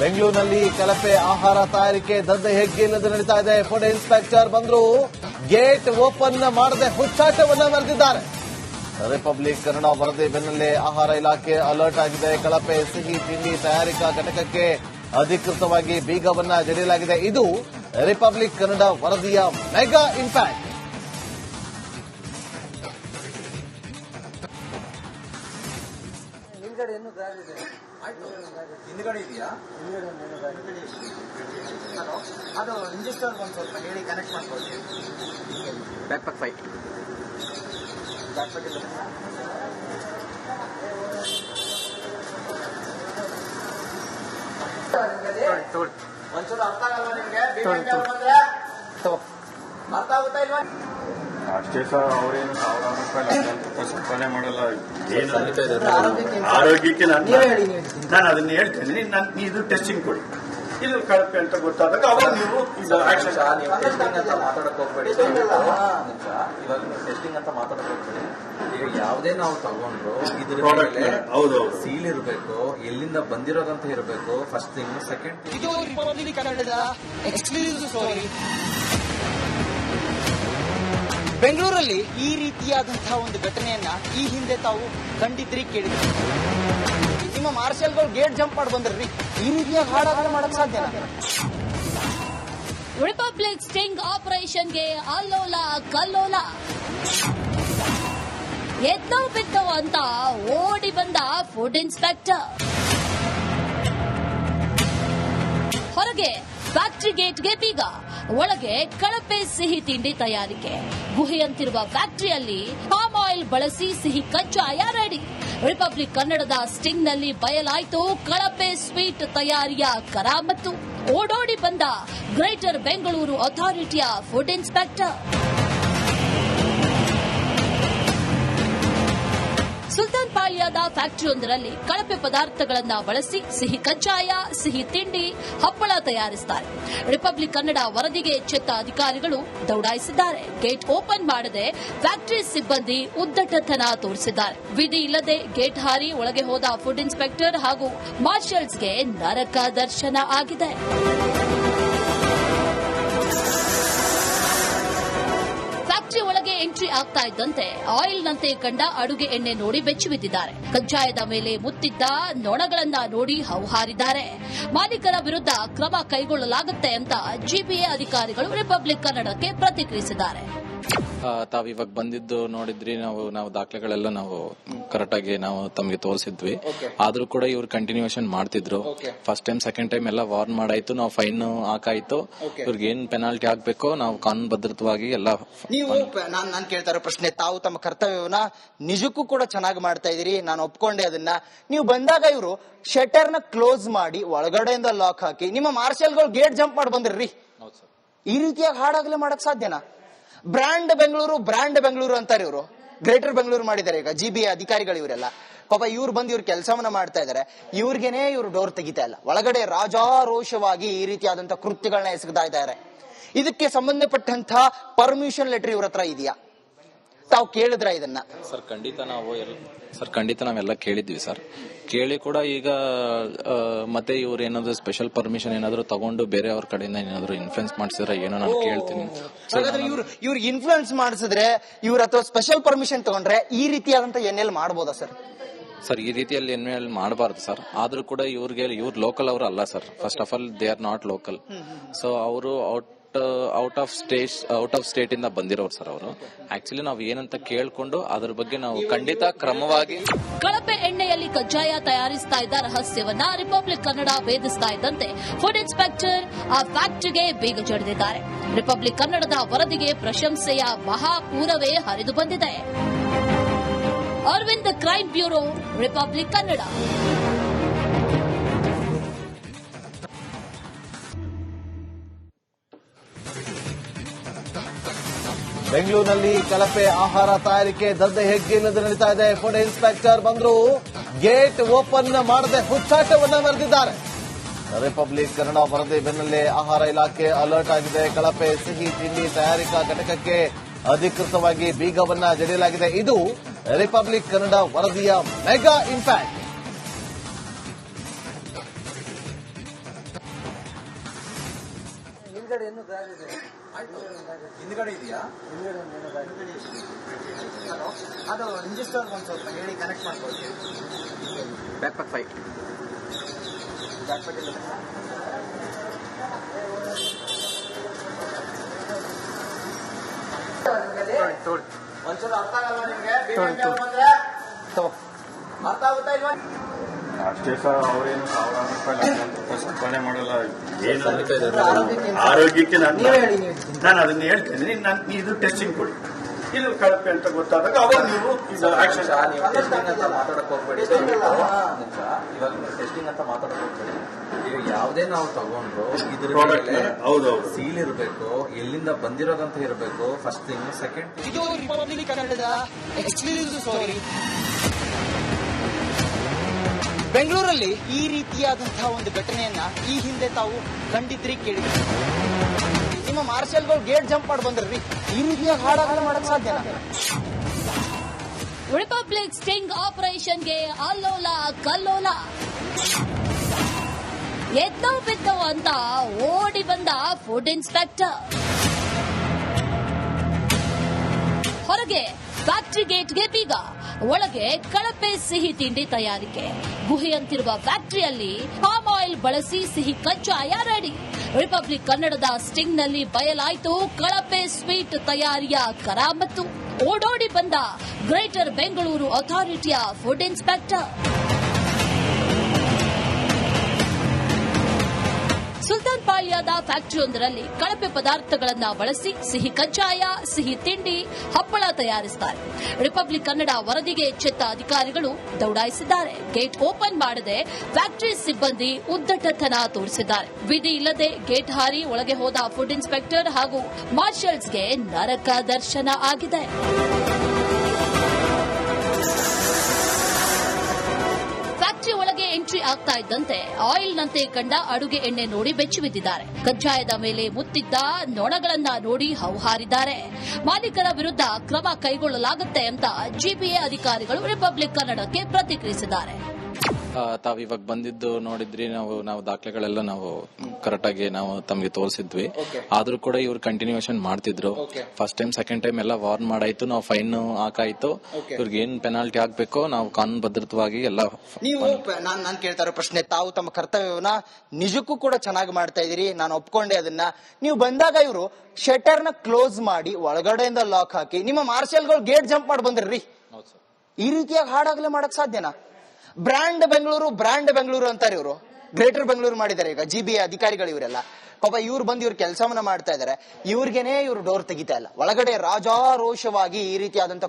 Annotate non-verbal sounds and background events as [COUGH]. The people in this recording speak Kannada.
ಬೆಂಗಳೂರಿನಲ್ಲಿ ಕಲಪೆ ಆಹಾರ ತಯಾರಿಕೆ ದಂಧೆ ಹೆಗ್ಗಿಲ್ಲದೆ ನಡೀತಾ ಇದೆ. ಫುಡ್ ಇನ್ಸ್ಪೆಕ್ಟರ್ ಬಂದ್ರು ಗೇಟ್ ಓಪನ್ ಮಾಡದೆ ಹುಚ್ಚಾಟವನ್ನ ಮರೆದಿದ್ದಾರೆ ರಿಪಬ್ಲಿಕ್ ಕನ್ನಡ ವರದಿ ಬೆನ್ನಲ್ಲೇ ಆಹಾರ ಇಲಾಖೆ ಅಲರ್ಟ್ ಆಗಿದೆ. ಕಳಪೆ ಸಿಹಿ ತಿಂಡಿ ತಯಾರಿಕಾ ಘಟಕಕ್ಕೆ ಅಧಿಕೃತವಾಗಿ ಬೀಗವನ್ನ ಜಡಿಯಲಾಗಿದೆ. ಇದು ರಿಪಬ್ಲಿಕ್ ಕನ್ನಡ ವರದಿಯ ಮೆಗಾ ಇಂಪ್ಯಾಕ್ಟ್ ಹಿಂದ್ಗಡೆ ಇದೆಯಾ? ಹಲೋ? ಅದು ರಿಜಿಸ್ಟರ್ ಒಂದು ಸ್ವಲ್ಪ ಹೇಳಿ ಕನೆಕ್ಟ್ ಮಾಡ್ಕೊಳ್ತೀನಿ ಬ್ಯಾಕ್ ಪ್ಯಾಕ್ ಫೈ ಬ್ಯಾಕ್ ಪ್ಯಾಕ್ ಇಲ್ಲ ಒಂಚೂರು ಅರ್ಥ ಆಗಲ್ಲ ನಿಮ್ಗೆ? ಅರ್ಥ ಆಗುತ್ತಾ ಇಲ್ವಾ? ಅಷ್ಟೇ ಸರ್ ಅವ್ರೇನು ಸಾವಿರಾರು ರೂಪಾಯಿ ರೂಪಾಯಿ ಸಂಪಾದನೆ ಮಾಡಲ್ಲ. ಏನು ಆರೋಗ್ಯಕ್ಕೆ ನಾನು ನಾನು ಅದನ್ನ ಹೇಳ್ತೇನೆ. ನಾನು ಇದು ಟೆಸ್ಟಿಂಗ್ ಕೊಡಿ. ಇದು ಕಳಪೆ ಅಂತ ಗೊತ್ತಾದಾಗ ಅವಾಗ ನೀವು ಟೆಸ್ಟಿಂಗ್ ಅಂತ ಮಾತಾಡಕ್ ಹೋಗ್ಬೇಡಿ. ಇವಾಗ ನೀವು ಟೆಸ್ಟಿಂಗ್ ಅಂತ ಮಾತಾಡಕ್ ಹೋಗ್ಬೇಡಿ. ಈಗ ಯಾವುದೇ ನಾವು ತಗೊಂಡ್ರು ಇದ್ರ ಮೇಲೆ ಹೌದು. ಸೀಲ್ ಇರಬೇಕು ಎಲ್ಲಿಂದ ಬಂದಿರೋದಂತ ಇರಬೇಕು ಫಸ್ಟ್ ಥಿಂಗ್ ಸೆಕೆಂಡ್ ಥಿಂಗ್ ಇದು ರಿಪಬ್ಲಿಕ್ ಕನ್ನಡದ ಎಕ್ಸ್ಕ್ಲೂಸಿವ್ ಸ್ಟೋರಿ ಬೆಂಗಳೂರಲ್ಲಿ ಈ ರೀತಿಯಾದಂತಹ ಒಂದು ಘಟನೆಯನ್ನ ಈ ಹಿಂದೆ ತಾವು ಕಂಡಿದ್ರಿ ಕೇಳಿದ್ರಿ. ನಿಮ್ಮ ಮಾರ್ಷಲ್ಗಳು ಗೇಟ್ ಜಂಪ್ ಮಾಡಿ ಬಂದ್ರಿ. ಈ ರೀತಿಯ ಹಾಡಾಗಲು ಮಾಡಕ್ ಸಾಧ್ಯ ರಿಪಬ್ಲಿಕ್ ಸ್ಟಿಂಗ್ ಆಪರೇಷನ್ಗೆ ಅಲ್ಲೋಲ ಕಲ್ಲೋಲ. ಎದ್ದೋ ಬಿದ್ದೋ ಅಂತ ಓಡಿ ಬಂದ ಫುಡ್ ಇನ್ಸ್ಪೆಕ್ಟರ್. ಹೊರಗೆ ಫ್ಯಾಕ್ಟರಿ ಗೇಟ್ಗೆ ಬೀಗ. ಒಳಗೆ ಕಳಪೆ ಸಿಹಿ ತಿಂಡಿ ತಯಾರಿಕೆ. ಗುಹೆಯಂತಿರುವ ಫ್ಯಾಕ್ಟರಿಯಲ್ಲಿ ಪಾಮ್ ಆಯಿಲ್ ಬಳಸಿ ಸಿಹಿ ಕಜ್ಜಾಯ ರೆಡಿ. ರಿಪಬ್ಲಿಕ್ ಕನ್ನಡದ ಸ್ಟಿಂಗ್ನಲ್ಲಿ ಬಯಲಾಯಿತು ಕಳಪೆ ಸ್ವೀಟ್ ತಯಾರಿಯ ಕರಾಮತ್ತು. ಓಡೋಡಿ ಬಂದ ಗ್ರೇಟರ್ ಬೆಂಗಳೂರು ಅಥಾರಿಟಿಯ ಫುಡ್ ಇನ್ಸ್ಪೆಕ್ಟರ್. ಸುಲ್ತಾನ್ ಪಾಳ್ಯದ ಫ್ಯಾಕ್ಟರಿಯೊಂದರಲ್ಲಿ ಕಳಪೆ ಪದಾರ್ಥಗಳನ್ನು ಬಳಸಿ ಸಿಹಿ ಕಜ್ಜಾಯ, ಸಿಹಿ ತಿಂಡಿ, ಹಪ್ಪಳ ತಯಾರಿಸುತ್ತಾರೆ ರಿಪಬ್ಲಿಕ್ ಕನ್ನಡ ವರದಿಗೆ ಎಚ್ಚೆತ್ತ ಅಧಿಕಾರಿಗಳು ದೌಡಾಯಿಸಿದ್ದಾರೆ. ಗೇಟ್ ಓಪನ್ ಮಾಡದೆ ಫ್ಯಾಕ್ಟರಿ ಸಿಬ್ಬಂದಿ ಉದ್ದಟತನ ತೋರಿಸಿದ್ದಾರೆ. ವಿಧಿ ಇಲ್ಲದೆ ಗೇಟ್ ಹಾರಿ ಒಳಗೆ ಹೋದ ಫುಡ್ ಇನ್ಸ್ಪೆಕ್ಟರ್ ಹಾಗೂ ಮಾರ್ಷಲ್ಸ್ಗೆ ನರಕ ದರ್ಶನ ಆಗಿದೆ. ಫ್ಯಾಕ್ಟರಿ ಒಳಗೆ ಎಂಟ್ರಿ ಆಗ್ತಾ ಇದ್ದಂತೆ ಆಯಿಲ್ ನಂತೆ ಕಂಡ ಅಡುಗೆ ಎಣ್ಣೆ ನೋಡಿ ಬೆಚ್ಚಿ ಬಿದ್ದಿದ್ದಾರೆ ಕಜ್ಜಾಯದ ಮೇಲೆ ಮುತ್ತಿದ್ದ ನೊಣಗಳನ್ನ ನೋಡಿ ಹೌಹಾರಿದ್ದಾರೆ ಮಾಲೀಕರ ವಿರುದ್ಧ ಕ್ರಮ ಕೈಗೊಳ್ಳಲಾಗುತ್ತೆ ಅಂತ ಜಿಬಿಎ ಅಧಿಕಾರಿಗಳು ರಿಪಬ್ಲಿಕ್ ಕನ್ನಡಕ್ಕೆ ಪ್ರತಿಕ್ರಿಯಿಸಿದ್ದಾರೆ. ತಾವ್ ಇವಾಗ ಬಂದಿದ್ದು ನೋಡಿದ್ರಿ ನಾವು ನಾವು ದಾಖಲೆಗಳೆಲ್ಲ ನಾವು ಕರೆಕ್ಟ್ ಆಗಿ ನಾವು ತಮಗೆ ತೋರಿಸಿದ್ವಿ. ಆದ್ರೂ ಕೂಡ ಇವ್ರು ಕಂಟಿನ್ಯೂಷನ್ ಮಾಡ್ತಿದ್ರು. ಫಸ್ಟ್ ಟೈಮ್ ಸೆಕೆಂಡ್ ಟೈಮ್ ಎಲ್ಲ ವಾರ್ನ್ ಮಾಡಾಯ್ತು ನಾವು ಫೈನ್ ಹಾಕಾಯ್ತು. ಇವ್ರಿಗೆ ಏನ್ ಪೆನಾಲ್ಟಿ ಆಗ್ಬೇಕು ನಾವು ಕಾನೂನು ಭದ್ರತವಾಗಿ ಎಲ್ಲ ನೀವು ನಾನ್ ನಾನ್ ಕೇಳ್ತಾ ಇರೋ ಪ್ರಶ್ನೆ ತಾವು ತಮ್ಮ ಕರ್ತವ್ಯವನ್ನ ನಿಜಕ್ಕೂ ಕೂಡ ಚೆನ್ನಾಗಿ ಮಾಡ್ತಾ ಇದೀರಿ ನಾನು ಒಪ್ಕೊಂಡೆ ಅದನ್ನ. ನೀವು ಬಂದಾಗ ಇವರು ಶಟರ್ನ ಕ್ಲೋಸ್ ಮಾಡಿ ಒಳಗಡೆಯಿಂದ ಲಾಕ್ ಹಾಕಿ ನಿಮ್ಮ ಮಾರ್ಷಲ್ಗಳು ಗೇಟ್ ಜಂಪ್ ಮಾಡಿ ಬಂದ್ರಿ. ಈ ರೀತಿಯಾಗಿ ಹಾಡಾಗಲೇ ಮಾಡಕ್ ಸಾಧ್ಯನಾ? ಬ್ರ್ಯಾಂಡ್ ಬೆಂಗಳೂರು ಬ್ರಾಂಡ್ ಬೆಂಗಳೂರು ಅಂತಾರೆ ಇವರು. ಗ್ರೇಟರ್ ಬೆಂಗಳೂರು ಮಾಡಿದ್ದಾರೆ ಈಗ. ಜಿ ಬಿ ಅಧಿಕಾರಿಗಳು ಇವರೆಲ್ಲ. ಪಾಪ ಇವ್ರು ಬಂದು ಇವ್ರ ಕೆಲಸವನ್ನ ಮಾಡ್ತಾ ಇದಾರೆ. ಇವ್ರಿಗೇನೆ ಇವ್ರು ಡೋರ್ ತೆಗಿತಾ ಇಲ್ಲ. ಒಳಗಡೆ ರಾಜಾರೋಷವಾಗಿ ಈ ರೀತಿಯಾದಂತಹ ಕೃತ್ಯಗಳನ್ನ ಎಸಗ್ತಾ ಇದ್ದಾರೆ ಇದಕ್ಕೆ ಸಂಬಂಧಪಟ್ಟಂತ ಪರ್ಮಿಷನ್ ಲೆಟರ್ ಇವ್ರ ಹತ್ರ ಇದೆಯಾ? ತಾವು ಕೇಳಿದ್ರ ಇದನ್ನ? ಸರ್ ಖಂಡಿತ ನಾವು ಸರ್ ಖಂಡಿತ ನಾವೆಲ್ಲ ಕೇಳಿದ್ವಿ ಸರ್. ಕೇಳಿ ಕೂಡ ಈಗ ಮತ್ತೆ ಇವ್ರು ಏನಾದ್ರು ಸ್ಪೆಷಲ್ ಪರ್ಮಿಷನ್ ಏನಾದ್ರು ತಗೊಂಡು ಬೇರೆ ಅವ್ರ ಕಡೆಯಿಂದ ಏನಾದ್ರು ಇನ್ಫ್ಲುಯೆನ್ಸ್ ಮಾಡಿಸಿದ್ರೆ ಏನೋ ನಾನು ಕೇಳ್ತೀನಿ. ಹಾಗಾದ್ರೆ ಇವ್ರು ಇವ್ರು ಇನ್ಫ್ಲೂಯೆನ್ಸ್ ಮಾಡಿಸಿದ್ರೆ ಇವ್ರ ಅಥವಾ ಸ್ಪೆಷಲ್ ಪರ್ಮಿಷನ್ ತಗೊಂಡ್ರೆ ಈ ರೀತಿಯಾದಂತ ಎನ್ ಮಾಡ್ಬೋದಾ ಸರ್? ಸರ್ ಈ ರೀತಿಯಲ್ಲಿ ಎನ್ ಮಾಡಬಾರ್ದು ಸರ್. ಆದ್ರೂ ಕೂಡ ಇವ್ರಿಗೆ ಇವ್ರು ಲೋಕಲ್ ಅವರು ಅಲ್ಲ sir. First of all they are not local so ಅವರು out out of state out of state ಇಂದ ಬಂದಿರೋರು ಸರ್ ಅವರು. ಆಕ್ಚುಲಿ ನಾವು ಏನಂತ ಕೇಳ್ಕೊಂಡು ಅದ್ರ ಬಗ್ಗೆ ನಾವು ಖಂಡಿತ ಕ್ರಮವಾಗಿ ಕಳಪೆ ಎಣ್ಣೆಯಲ್ಲಿ ಕಜ್ಜಾಯ ತಯಾರಿಸ್ತಾ ಇದ್ದ ರಹಸ್ಯವನ್ನ ರಿಪಬ್ಲಿಕ್ ಕನ್ನಡ ಭೇದಿಸ್ತಾ ಇದ್ದಂತೆ ಫುಡ್ ಇನ್ಸ್ಪೆಕ್ಟರ್ ಆ ಫ್ಯಾಕ್ಟ್ರಿಗೆ ಬೇಗ ಜಡಿದಿದ್ದಾರೆ. ರಿಪಬ್ಲಿಕ್ ಕನ್ನಡದ ವರದಿಗೆ ಪ್ರಶಂಸೆಯ ಮಹಾಪೂರವೇ ಹರಿದು ಬಂದಿದೆ. Arvind crime bureau Republic Kannada ಬೆಂಗಳೂರಿನಲ್ಲಿ ಕಲಪೆ ಆಹಾರ ತಯಾರಿಕೆ ದಂಧೆ ಎನ್ನುವುದು ನಡೀತಾ ಇದೆ. ಫುಡ್ ಇನ್ಸ್ಪೆಕ್ಟರ್ ಬಂದ್ರು. ಗೇಟ್ ಓಪನ್ ಮಾಡದೆ ಹುಚ್ಚಾಟವನ್ನ ಮೆರೆದಿದ್ದಾರೆ. ರಿಪಬ್ಲಿಕ್ ಕನ್ನಡ ವರದಿ ಬೆನ್ನಲ್ಲೇ ಆಹಾರ ಇಲಾಖೆ ಅಲರ್ಟ್ ಆಗಿದೆ. ಕಳಪೆ ಸಿಹಿ ತಿಂಡಿ ತಯಾರಿಕಾ ಘಟಕಕ್ಕೆ ಅಧಿಕೃತವಾಗಿ ಬೀಗವನ್ನ ಜಡಿಯಲಾಗಿದೆ. ಇದು ರಿಪಬ್ಲಿಕ್ ಕನ್ನಡ ವರದಿಯ ಮೆಗಾ ಇಂಪ್ಯಾಕ್ಟ್. ಹಿಂದ್ಗಡೆ ಇದೆಯಾ? ಅದು ರಿಜಿಸ್ಟರ್ ಒಂದು ಸ್ವಲ್ಪ ಹೇಳಿ ಕನೆಕ್ಟ್ ಮಾಡ್ಕೊಳ್ತೀವಿ ಬ್ಯಾಕ್ ಪ್ಯಾಕ್ ಫೈವ್ ಒಂಚೂರು ಅರ್ಥ ಆಗಲ್ಲ ನಿಮ್ಗೆ? ಅರ್ಥ ಆಗುತ್ತಾ ಇಲ್ವಾ? ಅಷ್ಟೇ ಸರ್ ಅವರೇನು ಸಾವಿರಾರು ರೂಪಾಯಿ ಸಂಪಾದನೆ ಮಾಡಲ್ಲ. ಏನು ಆರೋಗ್ಯಕ್ಕೆ ಆರೋಗ್ಯಕ್ಕೆ ನಾನು ನಾನು ಅದನ್ನ ಹೇಳ್ತೇನೆ. ನಾನು ಇದು ಟೆಸ್ಟಿಂಗ್ ಕೊಡಿ. ಇದು ಕಳಪೆ ಅಂತ ಗೊತ್ತಾದಾಗ ಅವಾಗ ನೀವು ಇದು ಆಕ್ಷನ್ ನೀವು ಟೆಸ್ಟಿಂಗ್ ಅಂತ ಮಾತಾಡಕ್ ಹೋಗ್ಬೇಡಿ. ಇವಾಗ ಟೆಸ್ಟಿಂಗ್ ಅಂತ ಮಾತಾಡಕ್ ಹೋಗ್ಬೇಡಿ. ಈಗ ಯಾವುದೇ ನಾವು ತಗೊಂಡ್ರು ಇದ್ರ ಹೌದೌದು. ಸೀಲ್ ಇರಬೇಕು ಎಲ್ಲಿಂದ ಬಂದಿರೋದಂತ ಇರಬೇಕು ಫಸ್ಟ್ ಥಿಂಗ್ ಸೆಕೆಂಡ್ ಥಿಂಗ್ ಇದು ರಿಪಬ್ಲಿಕ್ ಕನ್ನಡದ. ಎಕ್ಸ್ಕ್ಲೂಸಿವ್ ಸ್ಟೋರಿ ಬೆಂಗಳೂರಲ್ಲಿ ಈ ರೀತಿಯಾದಂತಹ ಒಂದು ಘಟನೆಯನ್ನ ಈ ಹಿಂದೆ ತಾವು ಕಂಡಿದ್ರಿ ಕೇಳಿದ್ರಿ. ನಿಮ್ಮ ಮಾರ್ಷಲ್ಗಳು ಗೇಟ್ ಜಂಪ್ ಮಾಡಿ ಬಂದ್ರಿ ಈ ರೀತಿಯ ಹಾಡಾಗಲು ಮಾಡಕ್ ಸಾಧ್ಯ ರಿಪಬ್ಲಿಕ್ ಸ್ಟಿಂಗ್ ಆಪರೇಷನ್ಗೆ ಅಲ್ಲೋಲ ಕಲ್ಲೋಲ. ಎದ್ದೋ ಬಿದ್ದೋ ಅಂತ ಓಡಿ ಬಂದ ಫುಡ್ ಇನ್ಸ್ಪೆಕ್ಟರ್ ಹೊರಗೆ ಫ್ಯಾಕ್ಟ್ರಿ ಗೇಟ್ಗೆ ಬೀಗ. ಒಳಗೆ ಕಳಪೆ ಸಿಹಿ ತಿಂಡಿ ತಯಾರಿಕೆ. ಗುಹೆಯಂತಿರುವ ಫ್ಯಾಕ್ಟರಿಯಲ್ಲಿ ಪಾಮ್ ಆಯಿಲ್ ಬಳಸಿ ಸಿಹಿ ಕಜ್ಜಾಯ ರೆಡಿ. ರಿಪಬ್ಲಿಕ್ ಕನ್ನಡದ ಸ್ಟಿಂಗ್ನಲ್ಲಿ ಬಯಲಾಯಿತು ಕಳಪೆ ಸ್ವೀಟ್ ತಯಾರಿಯ ಕರಾಮತ್ತು. ಓಡೋಡಿ ಬಂದ ಗ್ರೇಟರ್ ಬೆಂಗಳೂರು ಅಥಾರಿಟಿಯ ಫುಡ್ ಇನ್ಸ್ಪೆಕ್ಟರ್. ಪಾಳ್ಯದ ಫ್ಯಾಕ್ಟರಿಯೊಂದರಲ್ಲಿ ಕಳಪೆ ಪದಾರ್ಥಗಳನ್ನ ಬಳಸಿ ಸಿಹಿ ಕಜ್ಜಾಯ, ಸಿಹಿ ತಿಂಡಿ, ಹಪ್ಪಳ ತಯಾರಿಸುತ್ತಾರೆ ರಿಪಬ್ಲಿಕ್ ಕನ್ನಡ ವರದಿಗೆ ಎಚ್ಚೆತ್ತ ಅಧಿಕಾರಿಗಳು ದೌಡಾಯಿಸಿದ್ದಾರೆ. ಗೇಟ್ ಓಪನ್ ಮಾಡದೆ ಫ್ಯಾಕ್ಟರಿ ಸಿಬ್ಬಂದಿ ಉದ್ದಟತನ ತೋರಿಸಿದ್ದಾರೆ. ವಿಧಿ ಇಲ್ಲದೆ ಗೇಟ್ ಹಾರಿ ಒಳಗೆ ಹೋದ ಫುಡ್ ಇನ್ಸ್ಪೆಕ್ಟರ್ ಹಾಗೂ ಮಾರ್ಷಲ್ಸ್ಗೆ ನರಕ ದರ್ಶನ ಆಗಿದೆ. ಎಂಟ್ರಿ ಆಗ್ತಾ ಇದ್ದಂತೆ ಆಯಿಲ್ ನಂತೆ ಕಂಡ ಅಡುಗೆ ಎಣ್ಣೆ ನೋಡಿ ಬೆಚ್ಚಿ ಬಿದ್ದಿದ್ದಾರೆ. ಕಜ್ಜಾಯದ ಮೇಲೆ ಮುತ್ತಿದ್ದ ನೊಣಗಳನ್ನ ನೋಡಿ ಹೌಹಾರಿದ್ದಾರೆ ಮಾಲೀಕರ ವಿರುದ್ಧ ಕ್ರಮ ಕೈಗೊಳ್ಳಲಾಗುತ್ತೆ ಅಂತ ಜಿಬಿಎ ಅಧಿಕಾರಿಗಳು ರಿಪಬ್ಲಿಕ್ ಕನ್ನಡಕ್ಕೆ ಪ್ರತಿಕ್ರಿಯಿಸಿದ್ದಾರೆ. ತಾವ್ ಇವಾಗ ಬಂದಿದ್ದು ನೋಡಿದ್ರಿ ನಾವು ನಾವು ದಾಖಲೆಗಳೆಲ್ಲ ನಾವು ಕರೆಕ್ಟ್ ಆಗಿ ನಾವು ತಮಗೆ ತೋರಿಸಿದ್ವಿ. ಆದ್ರೂ ಕೂಡ ಇವ್ರು ಕಂಟಿನ್ಯೂಷನ್ ಮಾಡ್ತಿದ್ರು. ಫಸ್ಟ್ ಟೈಮ್ ಸೆಕೆಂಡ್ ಟೈಮ್ ಎಲ್ಲ ವಾರ್ನ್ ಮಾಡಾಯ್ತು ನಾವು ಫೈನ್ ಹಾಕಾಯ್ತು. ಇವ್ರಿಗೆ ಏನ್ ಪೆನಾಲ್ಟಿ ಆಗ್ಬೇಕೋ ನಾವು ಕಾನೂನು ಭದ್ರತವಾಗಿ ಎಲ್ಲ [LAUGHS] ನೀವು ನಾನ್ ನಾನ್ ಕೇಳ್ತಾ ಇರೋ ಪ್ರಶ್ನೆ ತಾವು ತಮ್ಮ ಕರ್ತವ್ಯವನ್ನ ನಿಜಕ್ಕೂ ಕೂಡ ಚೆನ್ನಾಗಿ ಮಾಡ್ತಾ ಇದೀರಿ ನಾನು ಒಪ್ಕೊಂಡೆ ಅದನ್ನ. ನೀವು ಬಂದಾಗ ಇವರು ಶಟರ್ನ ಕ್ಲೋಸ್ ಮಾಡಿ ಒಳಗಡೆಯಿಂದ ಲಾಕ್ ಹಾಕಿ ನಿಮ್ಮ ಮಾರ್ಷಲ್ಗಳು ಗೇಟ್ ಜಂಪ್ ಮಾಡಿ ಬಂದ್ರಿ. ಈ ರೀತಿಯಾಗಿ ಹಾಡಾಗ್ಲೇ ಮಾಡಕ್ ಸಾಧ್ಯನಾ? ಬ್ರ್ಯಾಂಡ್ ಬೆಂಗಳೂರು ಬ್ರಾಂಡ್ ಬೆಂಗಳೂರು ಅಂತಾರೆ ಇವರು. ಗ್ರೇಟರ್ ಬೆಂಗಳೂರು ಮಾಡಿದ್ದಾರೆ ಈಗ ಜಿ ಬಿ ಅಧಿಕಾರಿಗಳು ಇವರೆಲ್ಲ. ಪಾಪ ಇವ್ರು ಬಂದು ಇವ್ರ ಕೆಲಸವನ್ನ ಮಾಡ್ತಾ ಇದ್ದಾರೆ ಇವ್ರಿಗೇನೆ ಇವ್ರು ಡೋರ್ ತೆಗಿತಾ ಇಲ್ಲ. ಒಳಗಡೆ ರಾಜಾರೋಷವಾಗಿ ಈ ರೀತಿಯಾದಂತ